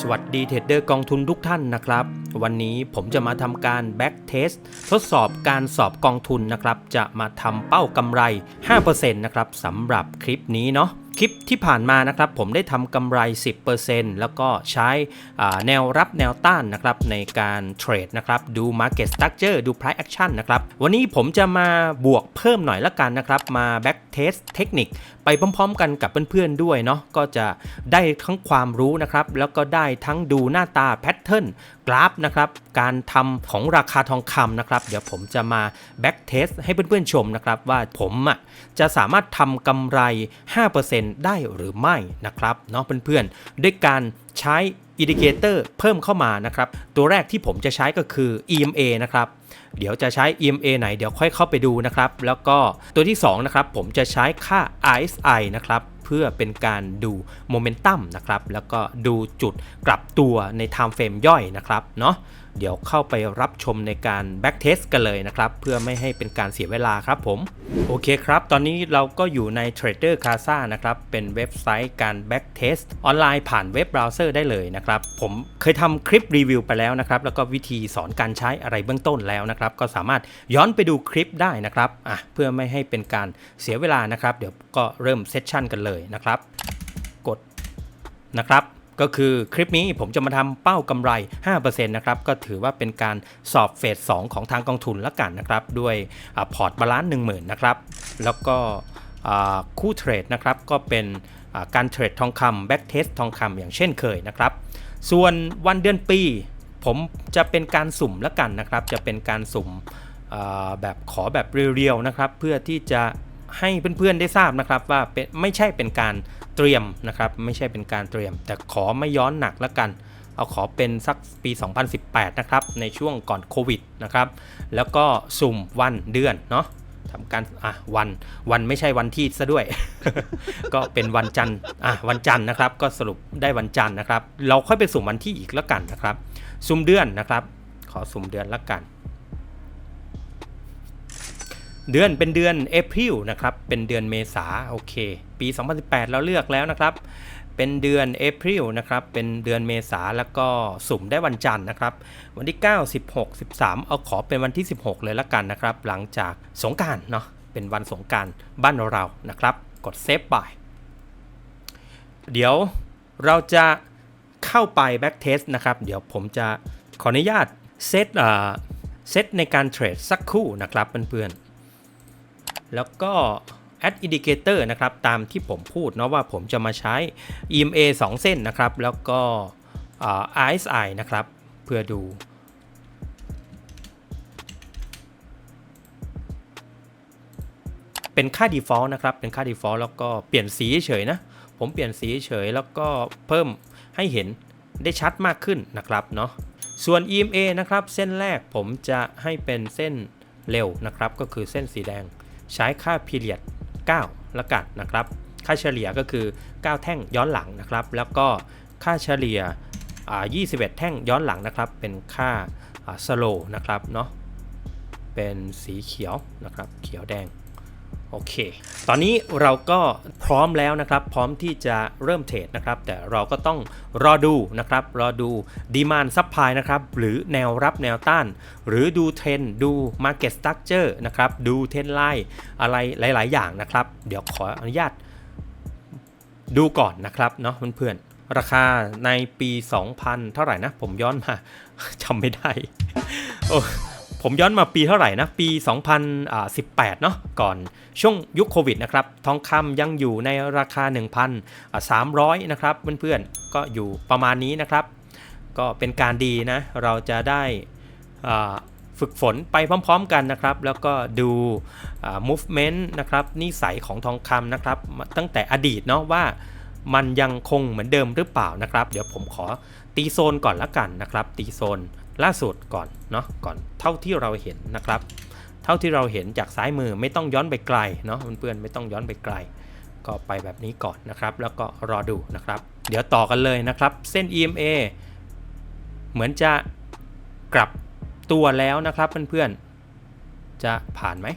สวัสดีเทรดเดอร์กองทุนทุกท่านนะครับ วันนี้ผมจะมาทำการ back test ทดสอบการสอบกองทุนนะครับ จะมาทำเป้ากำไร 5%นะครับสำหรับคลิปนี้เนาะ คลิปที่ผ่านมานะครับผมได้ทำกำไร 10%แล้วก็ใช้แนวรับแนวต้านนะครับในการเทรดนะครับดู market structure ดู price action นะครับวันนี้ผมจะมาบวกเพิ่มหน่อยละกันนะครับมา back test เทคนิคไปพร้อมๆกันกับเพื่อนๆด้วยเนาะก็จะได้ทั้งความรู้นะครับแล้วก็ได้ทั้งดูหน้าตาแพทเทิร์น กราฟนะครับการทำของราคาทองคำนะครับ เดี๋ยวผมจะมาแบ็กเทสให้เพื่อนๆชมนะครับ ว่าผมอะจะสามารถทำกำไร 5%ได้หรือไม่นะครับเนาะเพื่อนๆ ด้วยการใช้อินดิเคเตอร์เพิ่มเข้ามานะครับ ตัวแรกที่ผมจะใช้ก็คือ EMA นะครับ เดี๋ยวจะใช้ EMA ไหนเดี๋ยวค่อยเข้าไปดูนะครับ แล้วก็ตัวที่2นะครับผมจะใช้ค่า RSI นะครับ เพื่อเป็นการดูโมเมนตัมนะครับแล้วก็ดูจุดกลับตัวในไทม์เฟรมย่อยนะครับเนาะ เดี๋ยวเข้าไปรับชมในการ Back Test กันเลยนะครับ เพื่อไม่ให้เป็นการเสียเวลาครับผม โอเคครับ ตอนนี้เราก็อยู่ใน Trader Casa นะครับ เป็นเว็บไซต์การ Back Test ออนไลน์ผ่านเว็บเบราว์เซอร์ได้เลยนะครับ ผมเคยทำคลิปรีวิวไปแล้วนะครับ แล้วก็วิธีสอนการใช้อะไรเบื้องต้นแล้วนะครับ ก็สามารถย้อนไปดูคลิปได้นะครับอะเพื่อไม่ให้เป็นการเสียเวลานะครับ เดี๋ยวก็เริ่มเซสชั่นกันเลยนะครับ กดนะครับ ก็คือคลิปนี้ผมจะมาทำเป้ากำไร 5%นะครับ ก็ถือว่าเป็นการสอบเฟส 2 ของทางกองทุนละกันนะครับ ด้วยพอร์ตบาลานซ์10,000นะครับ แล้วก็คู่เทรดนะครับก็เป็นการเทรดทองคำแบ็กเทสทองคำอย่างเช่นเคยนะครับ ส่วนวันเดือนปี ผมจะเป็นการสุ่มละกันนะครับ จะเป็นการสุ่มแบบขอแบบเรียวๆนะครับ เพื่อที่จะให้เพื่อนๆได้ทราบนะครับว่าเป็นไม่ใช่เป็นการ เตรียมนะครับ ไม่ใช่เป็นการเตรียม แต่ขอไม่ย้อนหนักละกัน เอาขอเป็นสักปี 2018 นะครับ ในช่วงก่อนโควิดนะครับ แล้วก็สุ่มวันเดือนเนาะทำการอะวันวันไม่ใช่วันที่ซะด้วย ก็เป็นวันจันทร์อะวันจันทร์นะครับ ก็สรุปได้วันจันทร์นะครับ เราค่อยไปสุ่มวันที่อีกแล้วกันนะครับ สุ่มเดือนนะครับ ขอสุ่มเดือนละกันเดือนเป็นเดือนเอพิลนะครับ เป็นเดือนเมษาโอเค ปี 2018 เราเลือกแล้วนะครับ เป็นเดือนเอพริลนะครับ เป็นเดือนเมษาแล้วก็สุ่มได้วันจันทร์นะครับ วันที่ 9 16 13 เอาขอเป็นวันที่ 16 เลยละกันนะครับ หลังจากสงการเนาะ เป็นวันสงการบ้านเรานะครับ กดเซฟไปเดี๋ยวเราจะเข้าไป back test นะครับ เดี๋ยวผมจะขออนุญาตเซตเอ่อเซตในการเทรดสักคู่นะครับเพื่อนๆ แล้วก็ add indicator นะครับตามที่ผมพูดเนาะว่าผมจะมาใช้ EMA 2 เส้นนะครับ แล้วก็ RSI นะครับ เพื่อดูเป็นค่า default นะครับ เป็นค่า default แล้วก็เปลี่ยนสีเฉยนะ ผมเปลี่ยนสีเฉยแล้วก็เพิ่มให้เห็นได้ชัดมากขึ้นนะครับเนาะ ส่วน EMA นะครับ เส้นแรกผมจะให้เป็นเส้นเร็วนะครับ ก็คือเส้นสีแดง ใช้ค่า period 9ละกันนะครับ ค่าเฉลี่ยก็คือ 9 แท่งย้อนหลังนะครับ แล้วก็ค่าเฉลี่ยอ่า21 แท่งย้อนหลังนะครับ เป็นค่าสโลนะครับเนาะ เป็นสีเขียวนะครับ เขียวแดง โอเค ตอนนี้เราก็พร้อมแล้วนะครับ พร้อมที่จะเริ่มเทรดนะครับ แต่เราก็ต้องรอดูนะครับ รอดูดีมานซับพลายนะครับ หรือแนวรับแนวต้าน หรือดูเทรนดู Market Structure นะครับ ดูเทรนไลน์อะไรหลาย ๆ อย่างนะครับ เดี๋ยวขออนุญาตดูก่อนนะครับเนาะเพื่อนๆ ราคาในปี 2000 เท่าไหร่นะ ผมย้อนมาจำไม่ได้โอ้ ผมย้อนมาปีเท่าไหร่นะ ปี 2018 เนาะก่อนช่วงยุคโควิดนะครับทองคำยังอยู่ในราคา 1,300 นะครับ เพื่อนๆ ก็อยู่ประมาณนี้นะครับ ก็เป็นการดีนะ เราจะได้ฝึกฝนไปพร้อมๆกันนะครับ แล้วก็ดู movement นะครับนิสัยของทองคำนะครับ ตั้งแต่อดีตเนาะว่ามันยังคงเหมือนเดิมหรือเปล่านะครับ เดี๋ยวผมขอตีโซนก่อนละกันนะครับ ตีโซน ล่าสุดก่อนเนาะก่อนเท่าที่เราเห็นนะครับ เท่าที่เราเห็นจากซ้ายมือไม่ต้องย้อนไปไกลเนาะเพื่อนๆไม่ต้องย้อนไปไกล ก็ไปแบบนี้ก่อนนะครับ แล้วก็รอดูนะครับ เดี๋ยวต่อกันเลยนะครับ เส้น EMA เหมือนจะกลับตัวแล้วนะครับเพื่อนๆจะผ่านไหม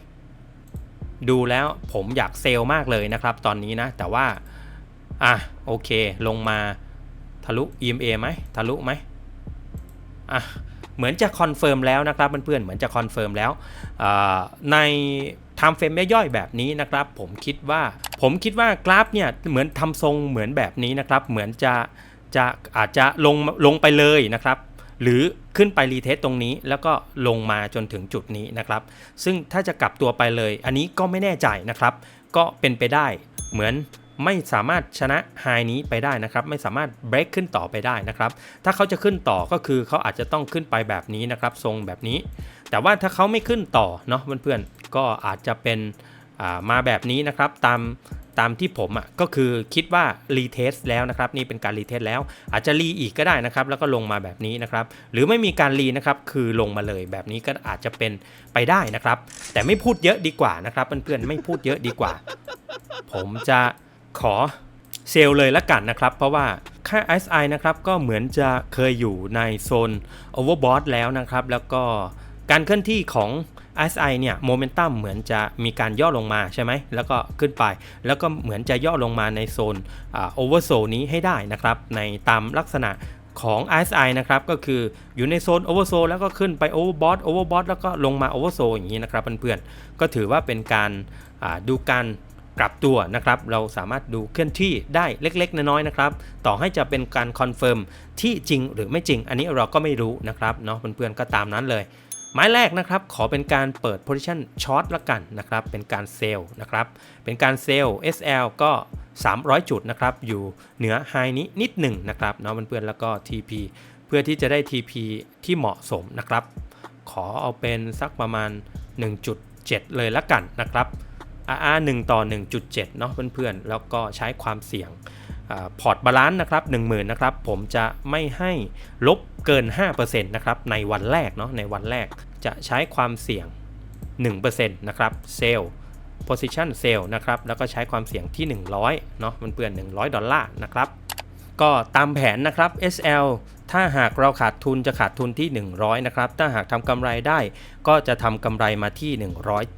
ดูแล้วผมอยากเซลล์มากเลยนะครับ ตอนนี้นะ แต่ว่า อะ โอเค ลงมาทะลุ EMA ไหมทะลุไหมอะ เหมือนจะคอนเฟิร์มแล้วนะครับเพื่อนๆเหมือนจะคอนเฟิร์มแล้วใน time frame ย่อยๆแบบนี้นะครับ ผมคิดว่าผมคิดว่ากราฟเนี่ยเหมือนทำทรงเหมือนแบบนี้นะครับ เหมือนจะจะอาจจะลงลงไปเลยนะครับ หรือขึ้นไปรีเทสตรงนี้แล้วก็ลงมาจนถึงจุดนี้นะครับ ซึ่งถ้าจะกลับตัวไปเลย อันนี้ก็ไม่แน่ใจนะครับ ก็เป็นไปได้เหมือน ไม่สามารถชนะไฮนี้ไปได้นะครับ ไม่สามารถเบรกขึ้นต่อไปได้นะครับ ถ้าเขาจะขึ้นต่อก็คือเขาอาจจะต้องขึ้นไปแบบนี้นะครับ ทรงแบบนี้ แต่ว่าถ้าเขาไม่ขึ้นต่อเนาะเพื่อนๆก็อาจจะเป็นอ่ามาแบบนี้นะครับตามตามที่ผมอะก็คือคิดว่ารีเทสแล้วนะครับนี่เป็นการรีเทสแล้ว อาจจะรีอีกก็ได้นะครับ แล้วก็ลงมาแบบนี้นะครับ หรือไม่มีการรีนะครับคือลงมาเลยแบบนี้ก็อาจจะเป็นไปได้นะครับ แต่ไม่พูดเยอะดีกว่านะครับเพื่อนๆไม่พูดเยอะดีกว่า ผมจะ ขอเซลเลยละกันนะครับ เพราะว่าค่า SI นะครับก็เหมือนจะเคยอยู่ในโซน Overbought แล้วนะครับ แล้วก็การเคลื่อนที่ของ SI เนี่ยโมเมนตัมเหมือนจะมีการย่อลงมาใช่ไหม แล้วก็ขึ้นไป แล้วก็เหมือนจะย่อลงมาในโซนโอเวอร์โซนี้ให้ได้นะครับ ในตามลักษณะของ RSI นะครับ ก็คืออยู่ในโซน Oversold แล้วก็ขึ้นไป Overbought Overbought แล้วก็ลงมา Oversold อย่างนี้นะครับเพื่อนๆ ก็ถือว่าเป็นการดูการ กลับตัวนะครับ เราสามารถดูเคลื่อนที่ได้เล็ก ๆ น้อยๆนะครับ ต่อให้จะเป็นการคอนเฟิร์มที่จริงหรือไม่จริง อันนี้เราก็ไม่รู้นะครับเนาะเพื่อนๆก็ตามนั้นเลยหมายแรกนะครับขอเป็นการเปิด position short ละกันนะครับ เป็นการเซลล์นะครับ เป็นการเซลล์ SL ก็ 300 จุดนะครับ อยู่เหนือไฮนี้นิดหนึ่งนะครับเนาะเพื่อนๆแล้วก็ TP เพื่อที่จะได้ TP ที่เหมาะสมนะครับ ขอเอาเป็นสักประมาณ 1.7 เลยละกันนะครับ RR 1 ต่อ 1.7 เนาะเพื่อนๆ แล้วก็ใช้ความเสี่ยงพอร์ตบาลานซ์นะครับ10,000นะครับ ผมจะไม่ให้ลบเกิน 5%นะครับ ในวันแรกเนาะในวันแรกจะใช้ความเสี่ยง 1%นะครับเซลล์ position sale นะครับ แล้วก็ใช้ความเสี่ยงที่ 100เนาะมันเพื่อน 100 ดอลลาร์นะครับ ก็ตามแผนนะครับ SL ถ้าหากเราขาดทุนจะขาดทุนที่ 100 นะครับ ถ้าหากทำกำไรได้ก็จะทำกำไรมาที่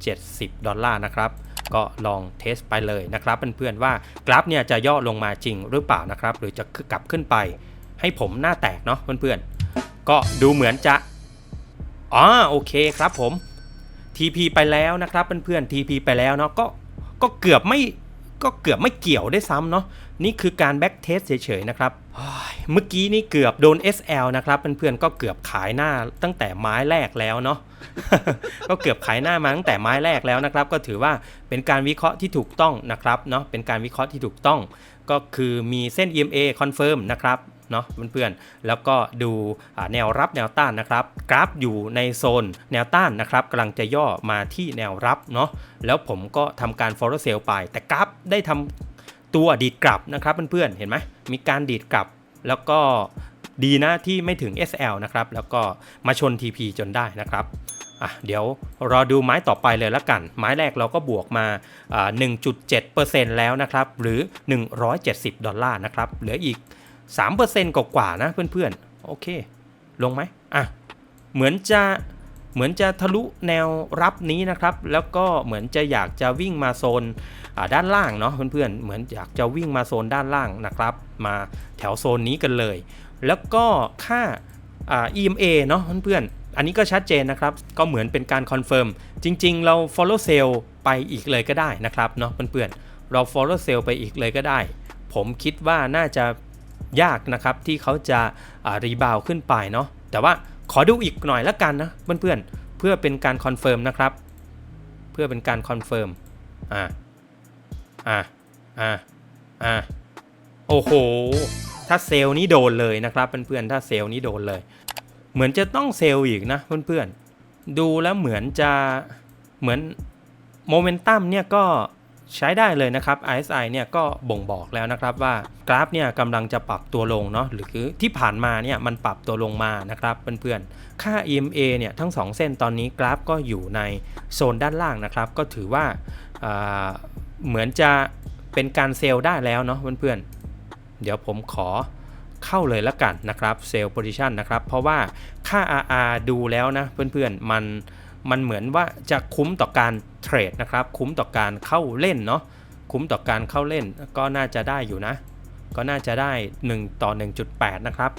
170 ดอลลาร์นะครับ ก็ลองเทสไปเลยนะครับเพื่อนๆว่ากราฟเนี่ยจะย่อลงมาจริงหรือเปล่านะครับหรือจะกลับขึ้นไป ให้ผมหน้าแตกเนาะเพื่อนๆก็ดูเหมือนจะอ๋อโอเคครับผม TP ไปแล้วนะครับเพื่อนๆ TP ไปแล้วเนาะก็ก็เกือบไม่ก็เกือบไม่เกี่ยวได้ซ้ำเนาะ นี่คือการแบ็กเทสเฉยๆนะครับเมื่อกี้นี่เกือบโดน SL นะครับเพื่อนๆก็เกือบขายหน้าตั้งแต่ไม้แรกแล้วเนาะก็เกือบขายหน้ามาตั้งแต่ไม้แรกแล้วนะครับ ก็ถือว่าเป็นการวิเคราะห์ที่ถูกต้องนะครับเนาะเป็นการวิเคราะห์ที่ถูกต้อง ก็คือมีเส้น EMA confirm นะครับเนาะเพื่อนๆ แล้วก็ดูแนวรับแนวต้านนะครับ กราฟอยู่ในโซนแนวต้านนะครับกำลังจะย่อมาที่แนวรับเนาะแล้วผมก็ทำการ follow sell ไป แต่กราฟได้ทำ ตัวดีดกลับนะครับเพื่อนๆ เห็นไหมมีการดีดกลับ แล้วก็ดีนะที่ไม่ถึง SL นะครับ แล้วก็มาชน TP จนได้นะครับอะเดี๋ยวรอดูไม้ต่อไปเลยละกัน ไม้แรกเราก็บวกมา 1.7%แล้วนะครับ หรือ 170 ดอลลาร์นะครับ เหลืออีก 3%กว่าๆนะเพื่อนๆ โอเค ลงไหมอะ เหมือนจะ เหมือนจะทะลุแนวรับนี้นะครับ แล้วก็เหมือนจะอยากจะวิ่งมาโซนด้านล่างเนาะเพื่อนๆ เหมือนอยากจะวิ่งมาโซนด้านล่างนะครับ มาแถวโซนนี้กันเลย แล้วก็ค่า EMA เนาะเพื่อนๆ อันนี้ก็ชัดเจนนะครับ ก็เหมือนเป็นการคอนเฟิร์ม จริงๆ เรา follow sell ไปอีกเลยก็ได้นะครับเนาะเพื่อนๆ เรา follow sell ไปอีกเลยก็ได้ ผมคิดว่าน่าจะยากนะครับที่เขาจะรีบาวขึ้นไปเนาะ แต่ว่า ขอดูอีกหน่อยละกันนะเพื่อนๆเพื่อเป็นการคอนเฟิร์มนะครับ เพื่อเป็นการคอนเฟิร์มอ่าอ่าอ่าอ่าโอ้โห ถ้าเซลล์นี้โดนเลยนะครับเพื่อนๆถ้าเซลล์นี้โดนเลย เหมือนจะต้องเซลล์อีกนะเพื่อนๆดูแล้วเหมือนจะเหมือนโมเมนตัมเนี่ยก็ ใช้ได้เลยนะครับ RSI เนี่ยก็บ่งบอกแล้วนะครับว่ากราฟเนี่ยกำลังจะปรับตัวลงเนาะหรือที่ผ่านมาเนี่ยมันปรับตัวลงมานะครับเพื่อนๆ ค่า EMA เนี่ยทั้ง 2 เส้นตอนนี้กราฟก็อยู่ในโซนด้านล่างนะครับ ก็ถือว่าเหมือนจะเป็นการเซลล์ได้แล้วเนาะเพื่อนๆ เดี๋ยวผมขอเข้าเลยละกันนะครับเซลล์โพซิชันนะครับเพราะว่าค่า RR ดูแล้วนะเพื่อนๆมันมันเหมือนว่าจะคุ้มต่อการ เทรดนะครับ คุ้มต่อการเข้าเล่นเนาะคุ้มต่อการเข้าเล่นก็น่าจะได้อยู่นะ ก็น่าจะได้ 1 ต่อ 1.8 นะครับ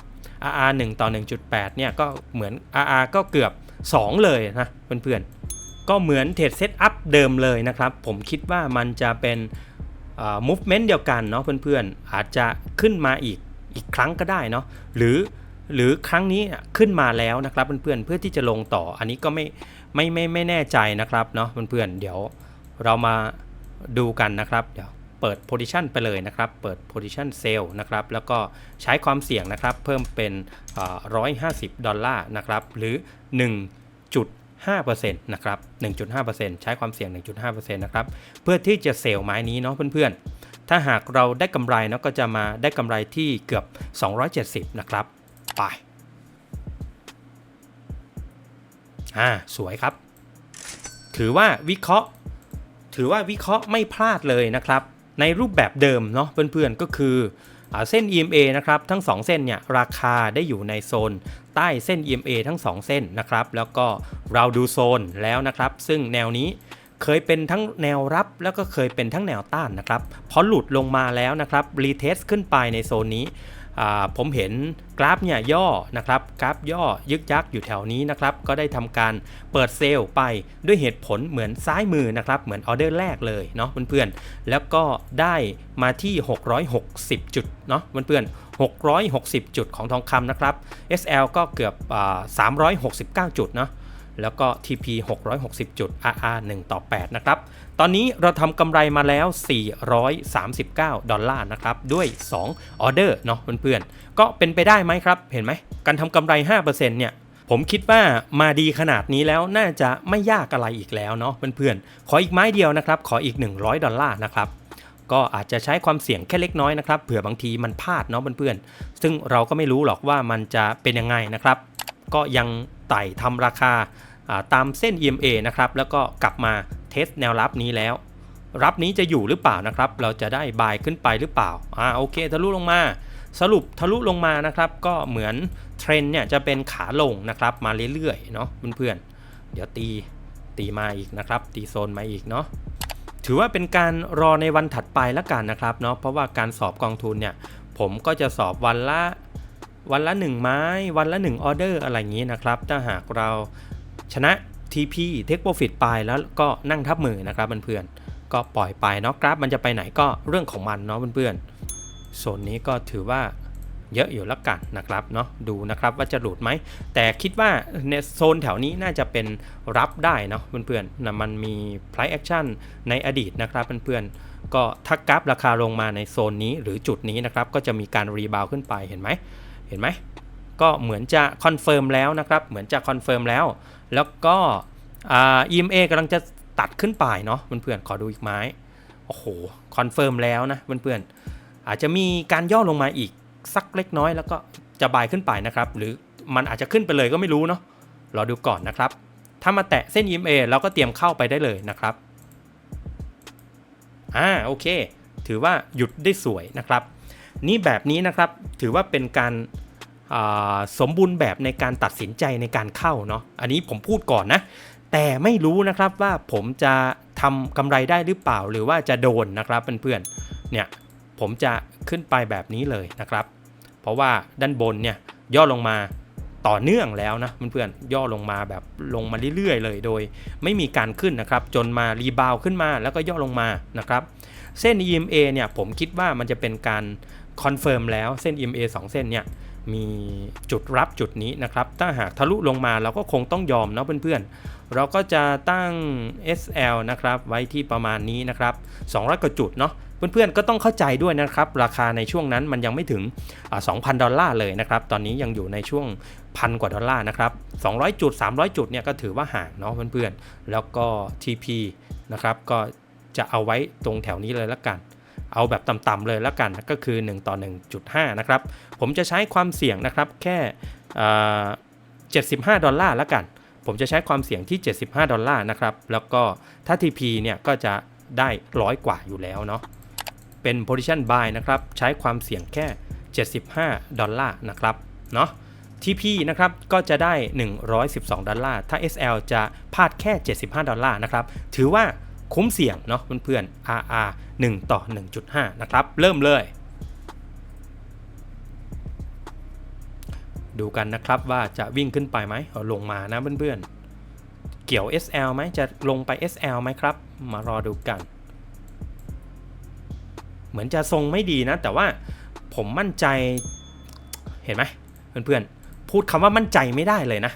RR 1 ต่อ 1.8 เนี่ยก็เหมือน RR ก็เกือบ 2 เลยนะเพื่อนๆ ก็เหมือนเทรดเซตอัพเดิมเลยนะครับ ผมคิดว่ามันจะเป็นเอ่อ movement เดียวกันเนาะเพื่อนๆ อาจจะขึ้นมาอีกอีกครั้งก็ได้เนาะหรือหรือครั้งนี้ขึ้นมาแล้วนะครับเพื่อนๆเพื่อที่จะลงต่ออันนี้ก็ไม่ ไม่ไม่ไม่แน่ใจนะครับเนาะเพื่อนๆเดี๋ยวเรามาดูกันนะครับเดี๋ยวเปิด position ไปเลยนะครับ เปิด position sell นะครับ แล้วก็ใช้ความเสี่ยงนะครับ เพิ่มเป็นเอ่อ150 ดอลลาร์นะครับ หรือ 1.5%นะครับ 1.5%ใช้ความเสี่ยง 1.5%นะครับ เพื่อที่จะเซลล์ไม้นี้เนาะเพื่อนๆ ถ้าหากเราได้กำไรเนาะก็จะมาได้กำไรที่เกือบ 270 นะครับ ไป อ่าสวยครับ ถือว่าวิเคราะห์ ถือว่าวิเคราะห์ไม่พลาดเลยนะครับ ในรูปแบบเดิมเนาะเพื่อนๆก็คืออเส้น EMA นะครับทั้ง 2 เส้นเนี่ยราคาได้อยู่ในโซน ใต้เส้น EMA ทั้ง 2 เส้นนะครับแล้วก็เราดูโซนแล้วนะครับ ซึ่งแนวนี้เคยเป็นทั้งแนวรับแล้วก็เคยเป็นทั้งแนวต้านนะครับพอหลุดลงมาแล้วนะครับรีเทสขึ้นไปในโซนนี้ ผมเห็นกราฟเนี่ยย่อนะครับกราฟย่อยึกยักอยู่แถวนี้นะครับก็ได้ทำการเปิดเซลล์ไปด้วยเหตุผลเหมือนซ้ายมือนะครับเหมือนออเดอร์แรกเลยเนาะเพื่อนๆแล้วก็ได้มาที่ 660 จุดเนาะเพื่อนๆ660 จุดของทองคำนะครับ SL ก็เกือบอ่า369 จุดเนาะ แล้วก็ TP 660 จุด RR 1 ต่อ 8 นะครับ ตอนนี้เราทำกำไรมาแล้ว 439 ดอลลาร์นะครับ ด้วย 2 ออเดอร์เนาะเพื่อนๆ ก็เป็นไปได้ไหมครับ เห็นไหม การทำกำไร 5%เนี่ยผมคิดว่ามาดีขนาดนี้แล้วน่าจะไม่ยากอะไรอีกแล้วเนาะเพื่อนๆ ขออีกไม้เดียวนะครับ ขออีก 100 ดอลลาร์นะครับก็อาจจะใช้ความเสี่ยงแค่เล็กน้อยนะครับเผื่อบางทีมันพลาดเนาะเพื่อนๆ ซึ่งเราก็ไม่รู้หรอกว่ามันจะเป็นยังไงนะครับ ก็ยัง ต่ทำราคาตามเส้น EMA นะครับ แล้วก็กลับมาเทสแนวรับนี้แล้ว รับนี้จะอยู่หรือเปล่านะครับ เราจะได้บายขึ้นไปหรือเปล่า อ่าโอเค ทะลุลงมา สรุปทะลุลงมานะครับ ก็เหมือนเทรนด์เนี่ยจะเป็นขาลงนะครับ มาเรื่อยๆ เนาะเพื่อนๆ เดี๋ยวตีตีมาอีกนะครับ ตีโซนมาอีกเนาะ ถือว่าเป็นการรอในวันถัดไปล้วกันนะครับเนาะ เพราะว่าการสอบกองทุนเนี่ย ผมก็จะสอบวันละ วันละ 1 ไม้ วันละ 1 ออเดอร์อะไรอย่างนี้นะครับ ถ้าหากเราชนะ TP Take Profit ไปแล้วก็นั่งทับมือนะครับเพื่อนๆก็ปล่อยไปเนาะกราฟมันจะไปไหนก็เรื่องของมันเนาะเพื่อนๆโซนนี้ก็ถือว่าเยอะอยู่แล้วกันนะครับเนาะดูนะครับว่าจะหลุดไหม แต่คิดว่าในโซนแถวนี้น่าจะเป็นรับได้เนาะเพื่อนๆนะมันมี price action ในอดีตนะครับเพื่อนๆก็ถ้ากราฟราคาลงมาในโซนนี้หรือจุดนี้นะครับก็จะมีการรีบาวขึ้นไปเห็นไหม ห็นไหมก็เหมือนจะคอนเฟิร์มแล้วนะครับ เหมือนจะคอนเฟิร์มแล้ว แล้วก็อ่า EMA กำลังจะตัดขึ้นไปเนาะเพื่อนๆขอดูอีกไม้โอ้โหคอนเฟิร์มแล้วนะเพื่อนๆอาจจะมีการย่อลงมาอีกสักเล็กน้อย แล้วก็จะบายขึ้นไปนะครับ หรือมันอาจจะขึ้นไปเลยก็ไม่รู้เนาะรอดูก่อนนะครับ ถ้ามาแตะเส้น EMA เราก็เตรียมเข้าไปได้เลยนะครับอ่าโอเค ถือว่าหยุดได้สวยนะครับ นี่แบบนี้นะครับถือว่าเป็นการ สมบูรณ์แบบในการตัดสินใจในการเข้าเนาะอันนี้ผมพูดก่อนนะ แต่ไม่รู้นะครับว่าผมจะทำกำไรได้หรือเปล่าหรือว่าจะโดนนะครับเพื่อนๆเนี่ยผมจะขึ้นไปแบบนี้เลยนะครับ เพราะว่าด้านบนเนี่ยย่อลงมาต่อเนื่องแล้วนะเพื่อนๆย่อลงมาแบบลงมาเรื่อยๆเลยโดย ไม่มีการขึ้นนะครับ จนมารีบาวขึ้นมาแล้วก็ย่อลงมานะครับ เส้น EMA เนี่ยผมคิดว่ามันจะเป็นการคอนเฟิร์มแล้วเส้น EMA 2 เส้นเนี่ย มีจุดรับจุดนี้นะครับ ถ้าหากทะลุลงมาเราก็คงต้องยอมเนาะเพื่อนๆ เราก็จะตั้ง SL นะครับ ไว้ที่ประมาณนี้นะครับ 200กว่าจุดเนาะเพื่อนๆก็ต้องเข้าใจด้วยนะครับ ราคาในช่วงนั้นมันยังไม่ถึง 2,000 ดอลลาร์เลยนะครับ ตอนนี้ยังอยู่ในช่วงพันกว่าดอลลาร์นะครับ 200 จุด 300 จุดเนี่ยก็ถือว่าห่างเนาะเพื่อนๆ แล้วก็ TP นะครับก็จะเอาไว้ตรงแถวนี้เลยละกัน เอาแบบต่ำๆเลยละกันก็คือ 1 ต่อ 1.5 นะครับ ผมจะใช้ความเสี่ยงนะครับแค่อ่า75 ดอลลาร์ละกัน ผมจะใช้ความเสี่ยงที่ 75 ดอลลาร์นะครับ แล้วก็ถ้า TP เนี่ยก็จะได้ร้อยกว่าอยู่แล้วเนาะ เป็น position buy นะครับ ใช้ความเสี่ยงแค่ 75 ดอลลาร์นะครับ เนาะ TP นะครับ ก็จะได้ 112 ดอลลาร์ ถ้า SL จะพลาดแค่ 75 ดอลลาร์นะครับ ถือว่าคุ้มเสี่ยงเนาะเพื่อนๆ RR 1 ต่อ 1.5 นะครับ เริ่มเลย ดูกันนะครับว่าจะวิ่งขึ้นไปไหมลงมานะเพื่อนๆ เกี่ยว SL ไหมจะลงไป SL ไหมครับ มารอดูกัน เหมือนจะทรงไม่ดีนะ แต่ว่าผมมั่นใจเห็นไหมเพื่อนๆ พูดคำว่ามั่นใจไม่ได้เลยนะ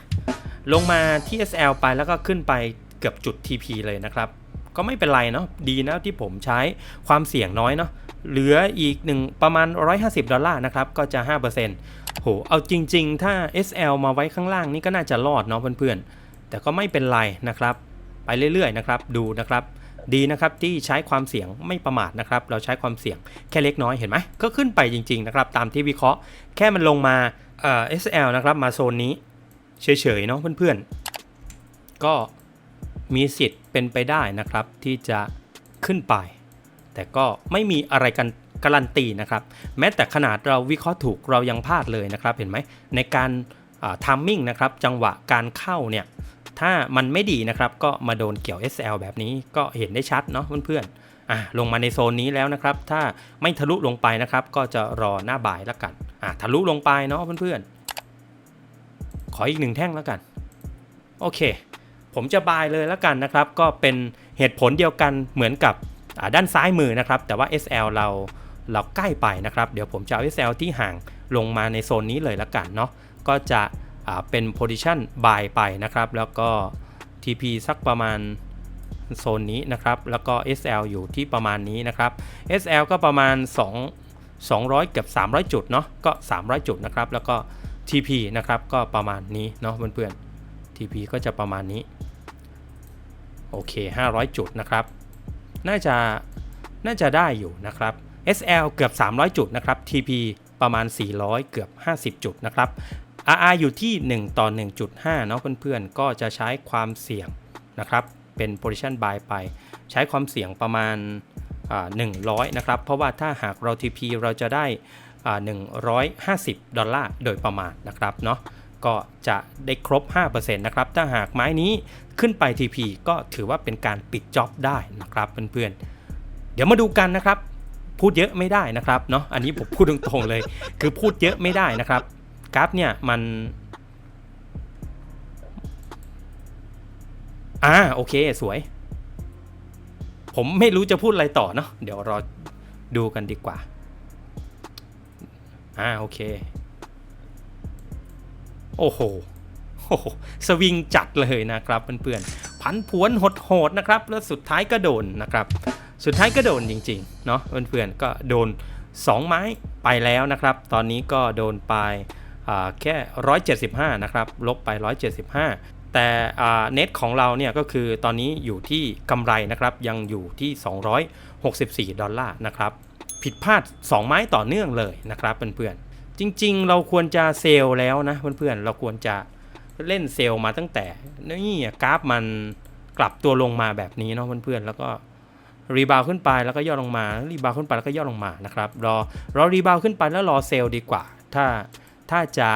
ลงมา TSL ไปแล้วก็ขึ้นไปเกือบจุด TP เลยนะครับ ก็ไม่เป็นไรเนาะดีนะที่ผมใช้ความเสี่ยงน้อยเนาะเหลืออีกหนึ่งประมาณ 150 ดอลลาร์นะครับ ก็จะ 5%โหเอาจริง ๆ ถ้า SL มาไว้ข้างล่างนี่ก็น่าจะรอดเนาะเพื่อนๆ แต่ก็ไม่เป็นไรนะครับ ไปเรื่อยๆนะครับดูนะครับดีนะครับที่ใช้ความเสี่ยงไม่ประมาทนะครับ เราใช้ความเสี่ยงแค่เล็กน้อยเห็นไหมก็ขึ้นไปจริง ๆ นะครับ ตามที่วิเคราะห์ แค่มันลงมาเอ่อ SL นะครับมาโซนนี้เฉยๆเนาะเพื่อนๆก็ มีสิทธิ์เป็นไปได้นะครับ ที่จะขึ้นไป แต่ก็ไม่มีอะไรกันการันตีนะครับ แม้แต่ขนาดเราวิเคราะห์ถูกเรายังพลาดเลยนะครับ เห็นไหมในการทามมิ่งนะครับจังหวะการเข้าเนี่ย ถ้ามันไม่ดีนะครับ ก็มาโดนเกี่ยว SL แบบนี้ก็เห็นได้ชัดเนาะเพื่อนๆอะลงมาในโซนนี้แล้วนะครับ ถ้าไม่ทะลุลงไปนะครับ ก็จะรอหน้าบ่ายแล้วกันอะทะลุลงไปเนาะเพื่อนๆขออีกหนึ่งแท่งแล้วกัน โอเค ผมจะบายเลยแล้วกันนะครับ ก็เป็นเหตุผลเดียวกันเหมือนกับด้านซ้ายมือนะครับ แต่ว่า SL เราเราใกล้ไปนะครับ เดี๋ยวผมจะเอา SL ที่ห่างลงมาในโซนนี้เลยแล้วกันเนาะก็จะเป็น position buy ไปนะครับ แล้วก็ TP สักประมาณโซนนี้นะครับ แล้วก็ SL อยู่ที่ประมาณนี้นะครับ SL ก็ประมาณ 2 200 เกือบ 300 จุดเนาะก็ 300 จุดนะครับ แล้วก็ TP นะครับก็ประมาณนี้เนาะเพื่อนๆ TP ก็จะประมาณนี้ โอเค 500 จุดนะครับ น่าจะน่าจะได้อยู่นะครับ SL เกือบ 300 จุดนะครับ TP ประมาณ 400 เกือบ 50 จุดนะครับ RR อยู่ที่ 1 ต่อ 1.5 เนาะเพื่อนๆ ก็จะใช้ความเสี่ยงนะครับ เป็น position buy ไป ใช้ความเสี่ยงประมาณ 100 นะครับ เพราะว่าถ้าหากเรา TP เราจะได้ 150 ดอลลาร์โดยประมาณนะครับเนาะ ก็จะได้ครบ 5%นะครับถ้าหากไม้นี้ขึ้นไป TP ก็ถือว่าเป็นการปิดจ็อบได้นะครับเพื่อนๆ เดี๋ยวมาดูกันนะครับ พูดเยอะไม่ได้นะครับเนาะอันนี้ผมพูดตรงๆเลย คือพูดเยอะไม่ได้นะครับกราฟเนี่ยมันอ่าโอเคสวย ผมไม่รู้จะพูดอะไรต่อเนาะเดี๋ยวรอดูกันดีกว่าอ่าโอเค โอ้โหสวิงจัดเลยนะครับเพื่อนๆพันผวนโหดๆนะครับ แล้วสุดท้ายก็โดนนะครับ สุดท้ายก็โดนจริงๆเนาะเพื่อนๆก็โดน 2 ไม้ไปแล้วนะครับ ตอนนี้ก็โดนไปแค่ 175 นะครับ ลบไป 175 แต่เน็ตของเราเนี่ยก็คือตอนนี้อยู่ที่กำไรนะครับ ยังอยู่ที่ 264 ดอลลาร์นะครับ ผิดพลาด 2 ไม้ต่อเนื่องเลยนะครับเพื่อนๆ จริง ๆ เราควรจะเซลแล้วนะเพื่อนๆเราควรจะเล่นเซลมาตั้งแต่นี่กราฟมันกลับตัวลงมาแบบนี้เนาะเพื่อนๆแล้วก็รีบาวขึ้นไปแล้วก็ย่อลงมารีบาวขึ้นไปแล้วก็ย่อลงมานะครับรอรอรีบาวขึ้นไปแล้วรอเซลดีกว่า ถ้าถ้าจะ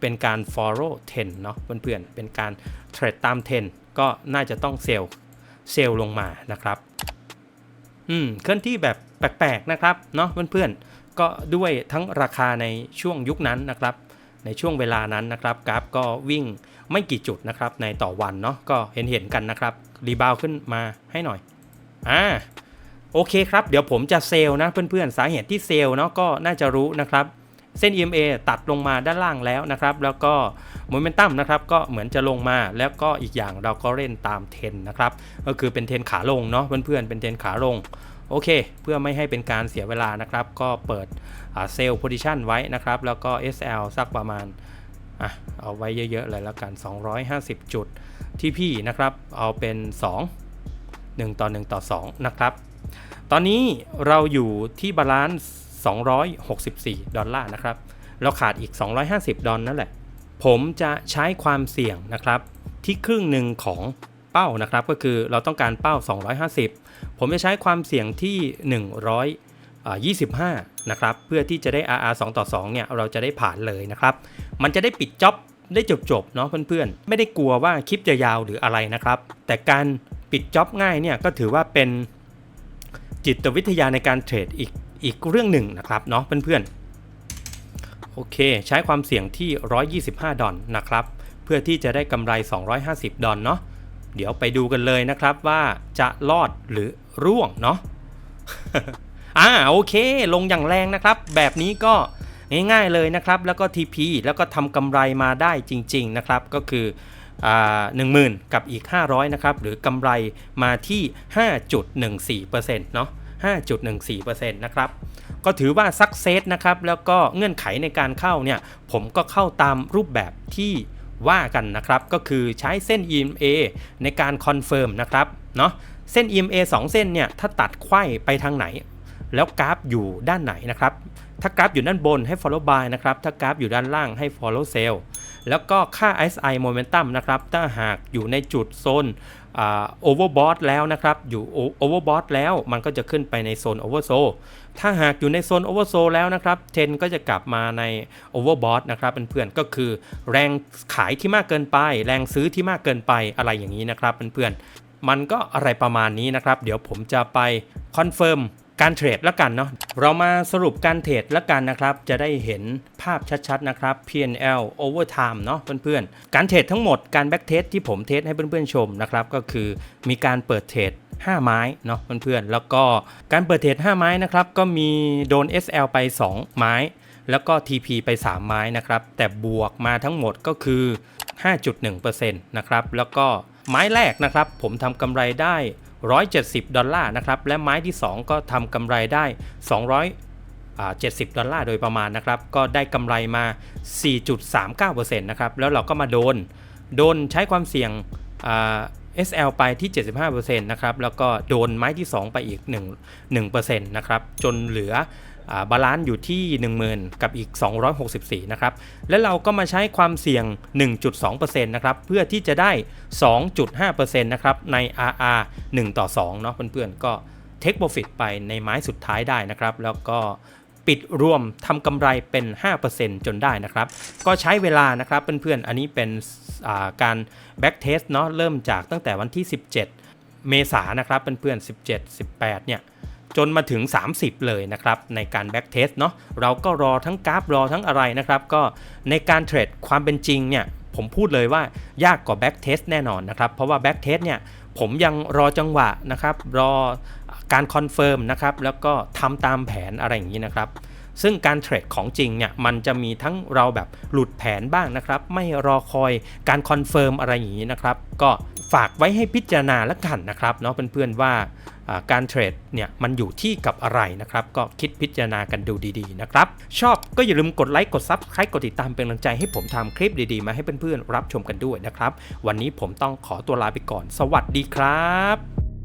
เป็นการ follow 10เนาะเพื่อนๆเป็นการเทรดตาม10ก็น่าจะต้องเซลเซลลงมานะครับอืมเคลื่อนที่แบบแปลกๆนะครับเนาะเพื่อนๆ ก็ด้วยทั้งราคาในช่วงยุคนั้นนะครับ ในช่วงเวลานั้นนะครับกราฟก็วิ่งไม่กี่จุดนะครับในต่อวันเนาะก็เห็นเห็นกันนะครับรีบาวขึ้นมาให้หน่อยอ่าโอเคครับ เดี๋ยวผมจะเซลนะเพื่อนๆ สาเหตุที่เซลเนาะก็น่าจะรู้นะครับ เส้น EMA ตัดลงมาด้านล่างแล้วนะครับ แล้วก็โมเมนตัมนะครับก็เหมือนจะลงมาแล้วก็อีกอย่างเราก็เล่นตามเทนนะครับ ก็คือเป็นเทนขาลงเนาะเพื่อนๆเป็นเทนขาลง โอเค เพื่อไม่ให้เป็นการเสียเวลานะครับ ก็เปิดเซลล์โพซิชันไว้นะครับ แล้วก็ SL สักประมาณอะเอาไว้เยอะๆเลยแล้วกัน 250 จุดที่พี่นะครับ เอาเป็น 2 1 ต่อ 1 ต่อ 2 นะครับ ตอนนี้เราอยู่ที่บาลานซ์264 ดอลลาร์นะครับ เราขาดอีก 250 ดอลนั่นแหละ ผมจะใช้ความเสี่ยงนะครับ ที่ครึ่งหนึ่งของ เป้านะครับก็คือเราต้องการเป้า 250 ผมจะใช้ความเสี่ยงที่ 125 นะครับ เพื่อที่จะได้ RR 2ต่อ2เนี่ยเราจะได้ผ่านเลยนะครับ มันจะได้ปิดจ็อบได้จบๆเนาะเพื่อนๆ ไม่ได้กลัวว่าคลิปจะยาวหรืออะไรนะครับ แต่การปิดจ็อบง่ายเนี่ยก็ถือว่าเป็นจิตวิทยาในการเทรดอีกอีกเรื่องหนึ่งนะครับเนาะเพื่อนๆ โอเค ใช้ความเสี่ยงที่ 125 ดอลนะครับ เพื่อที่จะได้กำไร 250 ดอลเนาะ เดี๋ยวไปดูกันเลยนะครับว่าจะรอดหรือร่วงเนาะอ่าโอเค ลงอย่างแรงนะครับ แบบนี้ก็ง่ายๆเลยนะครับ แล้วก็ TP แล้วก็ทำกำไรมาได้จริง ๆนะครับ ก็คืออ่า10,000กับอีก 500นะครับ หรือกำไรมาที่ 5.14%เนาะ5.14%นะครับ ก็ถือว่าสักเซสนะครับ แล้วก็เงื่อนไขในการเข้าเนี่ย ผมก็เข้าตามรูปแบบที่ ว่ากันนะครับก็คือใช้เส้น EMA ในการคอนเฟิร์มนะครับเนาะเส้น EMA 2 เส้นเนี่ยถ้าตัดไขว้ไปทางไหน แล้วกราฟอยู่ด้านไหนนะครับถ้ากราฟอยู่ด้านบนให้ follow buy นะครับถ้ากราฟอยู่ด้านล่างให้ follow sell แล้วก็ค่า SI momentum นะครับถ้าหากอยู่ในจุดโซน overbought แล้วนะครับอยู่ overbought แล้วมันก็จะขึ้นไปในโซน oversold ถ้าหากอยู่ในโซน oversold แล้วนะครับเทนก็จะกลับมาใน overbought นะครับเพื่อนๆก็คือแรงขายที่มากเกินไป แรงซื้อที่มากเกินไปอะไรอย่างนี้นะครับเพื่อนๆมันก็อะไรประมาณนี้นะครับ เดี๋ยวผมจะไปคอนเฟิร์มการเทรดแล้วกันเนาะเรามาสรุปการเทรดแล้วกันนะครับ จะได้เห็นภาพชัดๆนะครับ P&L over time เนาะเพื่อนๆ การเทรดทั้งหมดการแบ็กเทสที่ผมเทสให้เพื่อนๆชมนะครับ ก็คือมีการเปิดเทรด 5 ไม้เนาะเพื่อนๆ แล้วก็การเปิดเทรด5ไม้นะครับ ก็มีโดน SL ไป 2 ไม้ แล้วก็ TP ไป 3 ไม้นะครับ แต่บวกมาทั้งหมดก็คือ 5.1%นะครับ แล้วก็ไม้แรกนะครับ ผมทำกำไรได้ 170 ดอลลาร์นะครับ และไม้ที่ 2 ก็ทำกำไรได้ 200อ่า70 ดอลลาร์โดยประมาณนะครับ ก็ได้กำไรมา 4.39%นะครับ แล้วเราก็มาโดน โดนใช้ความเสี่ยง SL ไปที่ 75%นะครับ แล้วก็โดนไม้ที่ 2 ไปอีก 1 1%นะครับ จนเหลือบาลานซ์อยู่ที่ 10,000 กับอีก 264 นะครับ แล้วเราก็มาใช้ความเสี่ยง 1.2%นะครับ เพื่อที่จะได้ 2.5%นะครับ ใน RR 1 ต่อ 2 เนาะเพื่อนๆ ก็เทคโปรฟิตไปในไม้สุดท้ายได้นะครับ แล้วก็ ปิดรวมทำกำไรเป็น 5%จนได้นะครับ ก็ใช้เวลานะครับเพื่อนๆ อันนี้เป็นาการ back test เนาะเริ่มจากตั้งแต่วันที่ 17 เมษานนะครับเพื่อนๆ 17 18 เนี่ยจนมาถึง 30 เลยนะครับ ในการ back test เนาะเราก็รอทั้งกราฟรอทั้งอะไรนะครับ ก็ในการเทรดความเป็นจริงเนี่ยผมพูดเลยว่ายากกว่า back test แน่นอนนะครับ เพราะว่า back test เนี่ยผมยังรอจังหวะนะครับ รอ การคอนเฟิร์มนะครับแล้วก็ทำตามแผนอะไรอย่างนี้นะครับ ซึ่งการเทรดของจริงเนี่ยมันจะมีทั้งเราแบบหลุดแผนบ้างนะครับ ไม่รอคอยการคอนเฟิร์มอะไรอย่างนี้นะครับ ก็ฝากไว้ให้พิจารณาล้วกันนะครับเนาะเพื่อนๆว่าอ่าการเทรดเนี่ยมันอยู่ที่กับอะไรนะครับ ก็คิดพิจารณากันดูดีๆนะครับ ชอบก็อย่าลืมกดไลค์กดซับสไครต์กดติดตามเป็นกำลังใจให้ผมทำคลิปดีๆ มาให้เพื่อนๆรับชมกันด้วยนะครับ วันนี้ผมต้องขอตัวลาไปก่อน สวัสดีครับ